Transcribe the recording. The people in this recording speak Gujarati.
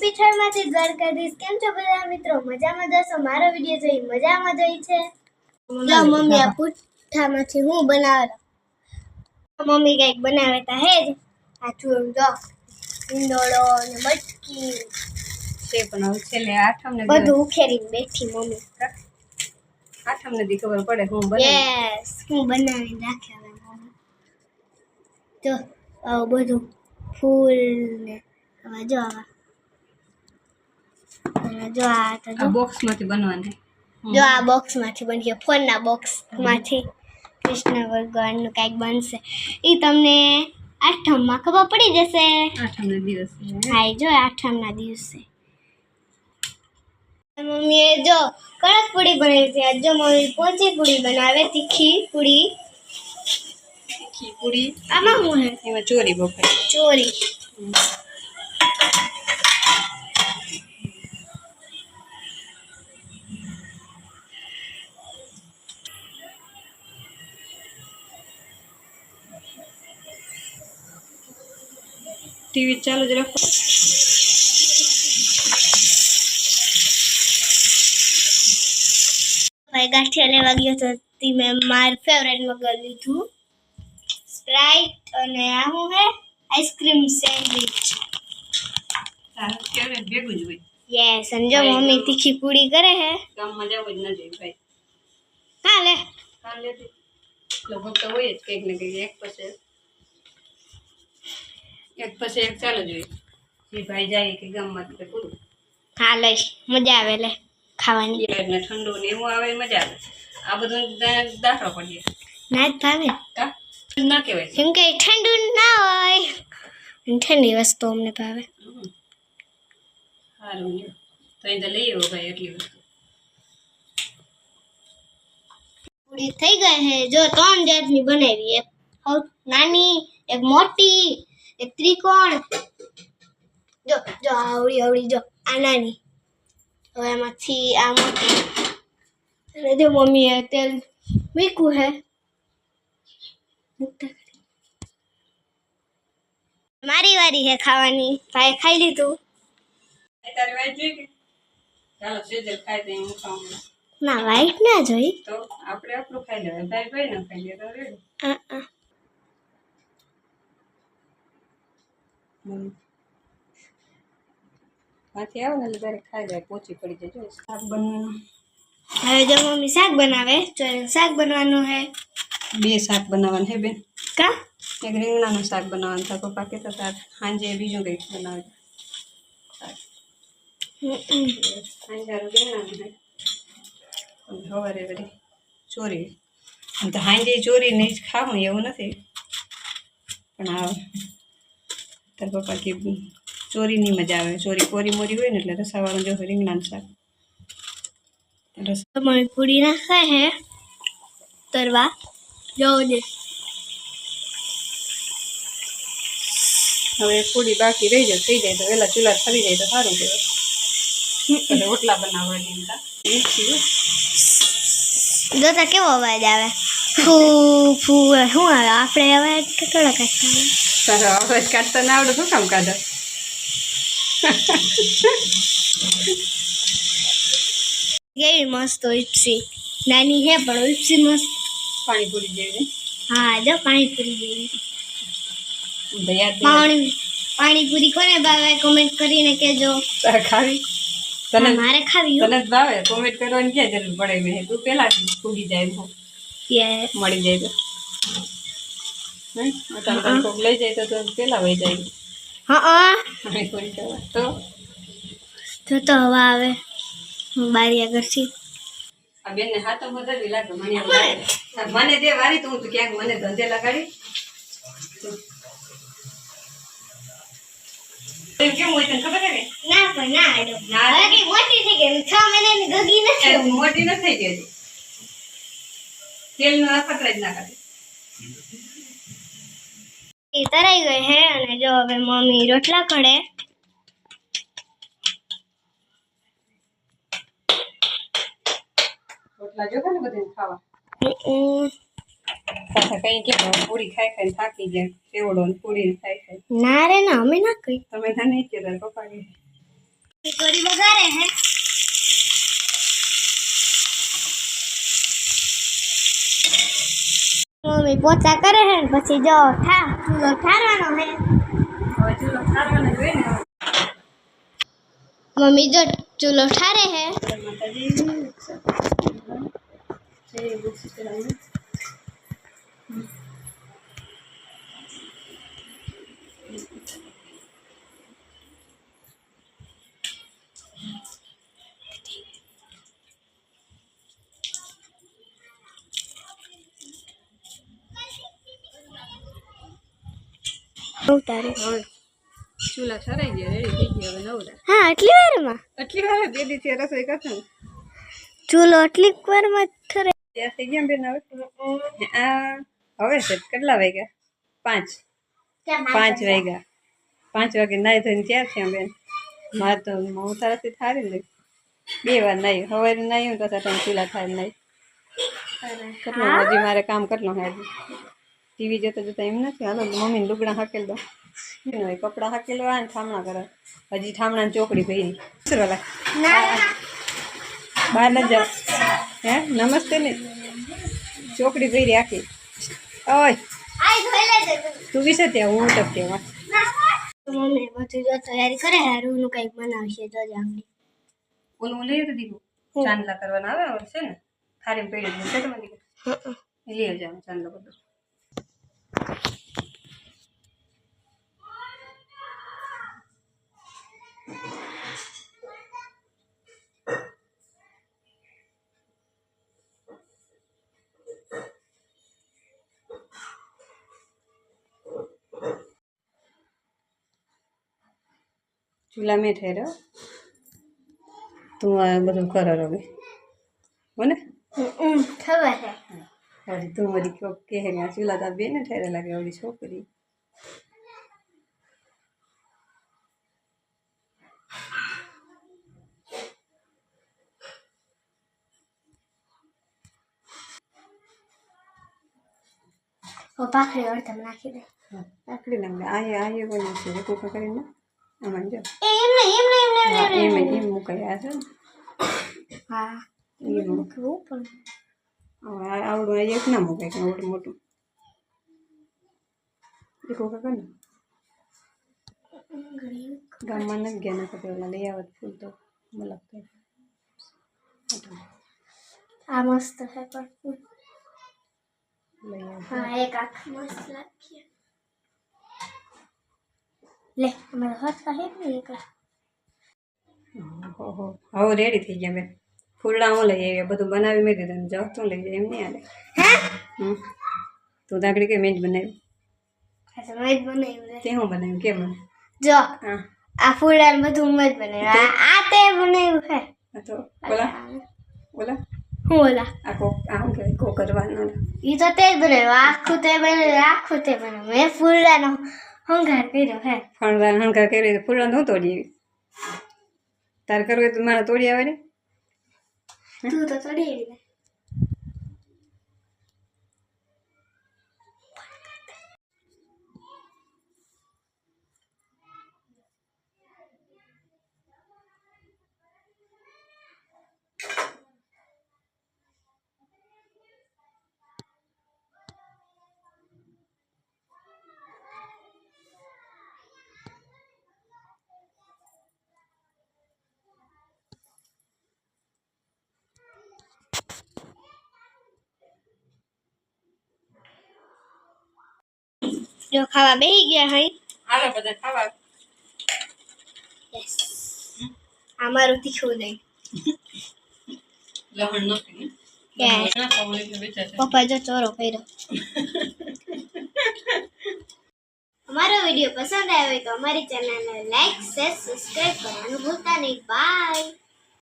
પીઠળમાંથી દ્વારકાધીશ કેમ છો બધા મિત્રો? મજામાં જશો મારો વીડિયો જોઈ મજામાં જોઈ છે? જો મમ્મી આ પુઠ્ઠામાંથી હું બનાવેલો મમ્મી કંઈક બનાવે તા હે જ? આ છું જો. ઇંદોળો ને મટકી. તે પણ હવે છેલ્લે આઠમ ને બધું ઉખેરીને બેઠી મમ્મી. આઠમ ને દી ખબર પડે હું બને યસ હું બનાવીને રાખ્યા હવે મમ્મી. જો આવું બધું ફૂલ ને આવા જો આવા. જો આ તો જો. આ બોક્સમાંથી બનવાની જો આ બોક્સમાંથી બનશે ફોનના બોક્સમાંથી કૃષ્ણ ભગવાનનું કાંઈક બનશે. એ તમને આઠમમાં ખબર પડી જશે. આઠમ ને દિવસ. હા જો આઠમના દિવસે. મમ્મીએ જો કડક પૂરી બનાવી છે આજ જો મમ્મી પોચી પૂરી બનાવે તીખી પૂરી. તીખી પૂરી. આમાં હું એમાં ચોરી બફાય ચોરી. ટીવી ચાલુ જ રાખો ભાઈ ગાંઠિયા લેવા ગયો તો તે મેં માર ફેવરેટ મગર લીધું સ્પ્રાઇટ અને આ શું હે આઈસ્ક્રીમ સેન્ડવિચ તારું ફેવરેટ ભેગું જ હોય યસ અને જો મમ્મી તીખી પૂરી કરે હે ગામમાં જવું જ ન જોઈએ ભાઈ હા લે કાલે લગભગ તો હોય જ કંઈક ને કંઈક એક પછી એક પછી એક ચાલુ જ હોય જે ભાઈ જાય કે ગામમાં તો પૂરું હા લઈશ મજા આવે લે ખાવાની પિયર ને ઠંડુ ને એવું આવે એ મજા આવે આ બધું દા- દાખલો પડીએ ના જ ભાવે કા ના કહેવાય કેમ કે ઠંડુ ના હોય અને ઠંડી વસ્તુ અમને ભાવે હમ. સારું લ્યો. તો અહીં તો લઈ આવ્યો ભાઈ એટલી વસ્તુ પૂરી થઈ ગઈ હે જો ત્રણ જાતની બનાવી એક સૌ નાની એક મોટી એક ત્રિકોણ. જો જો આવડી આવડી જો આ નાની. હવે એમાંથી આ મોટી. અને જો મમ્મીએ તેલ મૂક્યું હે. મારી વારી હે ખાવાની. ભાઈ ખાઈ લીધું. હું ના વાઈટ ના જોઈ. તો આપણે આપણું ખાઈ લેવાય ભાઈ ભાઈ ના ખાઈ લે તો રેડી આ આ માંથી આવે ને એટલે તારે ખાઈ જાય પોચી પડી જાય જો શાક બનવાનું. હવે જો મમ્મી શાક બનાવે તો શાક બનવાનું હે. બે શાક બનાવવાનું હે બેન. કા? એક રીંગણાનું શાક બનાવવાનું. થાય પપ્પા કહેતા હતા સાંજે બીજું કંઈક બનાવે. સાંજે રીંગણાનું હે. સવારે વળી ચોરી. તો સાંજે ચોરી નહીં જ ખાવું એવું નથી. પણ આ તાર પપ્પા કે ચોરીની મજા આવે ચોરી કોરી મોરી હોય ને એટલે રસાવાળું જો રીંગણાનું શાક રસ તો મમ્મી પૂરી નાખે હે તરવા જોઉં દે હવે પૂરી બાકી રહી જાય થઈ જાય તો વહેલા ચૂલા ફરી જાય તો સારું કહેવાય એટલે રોટલા બનાવવાની હતા મીઠી હો. જોતા કેવો અવાજ આવે ફૂ ફૂ શું આવે આપણે અવાજ કેટલો કાઢતા તારો અવાજ કાઢતા ના આવડે શું કામ કાઢો? કેવી મસ્ત ઉપસી નાની હે પણ ઉપસી મસ્ત. પાણીપુરી જેવી હા જો પાણીપુરી જેવી. પાણી પાણીપુરી કોને ભાવે? કોમેન્ટ કરીને કેજો તારે ખાવી? તને મારે ખાવી તને જ ભાવે? કોમેન્ટ કરવાની ક્યાં જરૂર પડે? મેં તું પેલા ફૂગી જાય મળી જાય તો. લઈ જાય તો પેલા વહી જાય. હા તો? તો હવા આવે. હું બારી આગળથી આ બેનને હાથો વધારી લાગે મને દે વારી તો હું તું ક્યાંક મને ધંધે લગાડી. કેમ હોય તને ખબર છે ના પણ ના આડો ના. કઈ મોટી થઈ ગઈ. છ મહિનાની ગગી નથી મોટી નથી થઈ ગઈ તેલ અખતરા જ ના કાઢે એ તરાઈ ગઈ હે અને જો હવે મમ્મી રોટલા કરે રોટલા જોવે ને બધે ખાવા હમ, પાછા કઈ કે પૂરી ખાઈ ખાઈને થાકી ગયા સેવડો ને પૂરી ને ખાઈ ખાઈ ના રે ના અમે ના કઈ તમે તો નહીં કહેતા પપ્પા કે થોડી વઘારે હે મમ્મી પોતા કરે હે ને પછી જો ઠા ચૂલો ઠારવાનો હે હવે ચૂલો ઠારવાનો જ હોય ને મમ્મી જો ચૂલો ઠારે હે ઉતારે હવે ચૂલા ઠરાઈ ગયા રેડી થઈ ગયા હવે નવરા હા આટલી વારમાં આટલી વાર બે દિવસથી રસોઈ કરશે ને ચૂલો આટલી વારમાં ઠરે ત્યાં થઈ ગયા બેન હવે આ હવે છે કેટલા વાગ્યા પાંચ પાંચ વાગ્યા પાંચ વાગે નાહી ધોઈને ત્યાં છે બેન મારે તો હું તારાથી થારી લઈ બે વાર નાહી હવે નાહ્યું તો તમે ચૂલા થાય નાહી કેટલું હજી મારે કામ કેટલું હે હજી ટીવી જોતા જોતા એમ નથી હાલો મમ્મીને લુગડા હાકેલ દો એનું હોય કપડાં હાકેલવા અને ઠામણા કરે હજી ઠામણા ચોકડી ભરી શું વાલા બહાર ન જાઓ હે નમસ્તે ને ચોકડી ભરી આખી ઓય તું વિશે ત્યાં હું ટપકે વા મમ્મી બધું જો તૈયારી કરે હારું નું કઈક બનાવશે તો જ આમની ઓલું લઈ તો દીકું ચાંદલા કરવાના આવે હવે છે ને થારી પડી ગયું છે તમારી દીકું એ લઈ જાવ ચાંદલો બધો ચૂલા મેં ઠેરો તું આ બધું કરો હવે મને ખબર છે હવે તું મારી કોક કહે કે આ ચૂલા તાર બેને ઠેરે લાગે ઓલી છોકરી ઓ પાખડી અડધમ નાખી દે આકડી નાખે આ આ કોઈ છે કુકર કરીને આમાં જો એ એમને એમને એમને હા, એમ જ એમ મુકાઈ આ છે ને હા એ મૂક. મૂકવું પણ હવે આ આવડું આ એક ના મુકાય કે આવડું મોટું એ કુકર કરે ને ગામમાં નથી ગયા નકર તો ઓલા લઈ આવત ફૂલ તો મલક થાય આ મસ્ત છે પણ લઈ આવ હા એક આખ મસ્ત લાગીએ લે અમારા હાથ હે ને એકલા. ઓહો હવે રેડી થઈ ગયા બેન. ફૂલડા હું લઈ આવી બધું બનાવી મેં દીધું જાવ તું લઈ જાય એમ નહીં આવે તું દાગડી કે મેં જ બનાવ્યું. મેં જ બનાવ્યું તે હું બનાવ્યું? કેમ જો આ ફૂલડાને બધું મેં જ બનાવ્યું. આ- તે બનાવ્યું છે. તો બોલા બોલા હું બોલા આ કો આ કહેવાય? કો કરવાનો. એ તો તે જ બનાવ્યું. આખું તે બનાવ્યું આખું તે બનાવ્યું. મેં ફૂલડાનો હંગાર કર્યો હે. ફણદાર હણકાર તો ફૂલણ હું તોડી આવી તારે કરવું હોય તો મારે તોડી આવે ને તું તો તોડી એવી ને જો ખાવા બેહી ગયા હઈ હાલો બધા ખાવા યસ આ મારું તીખું નહીં લહણ નથી. પપ્પા જો ચોરો કર્યો અમારો વીડિયો પસંદ આવ્યો હોય તો અમારી ચેનલને લાઈક શેર સબસ્ક્રાઇબ કરવાનું ભૂલતા નહીં બાય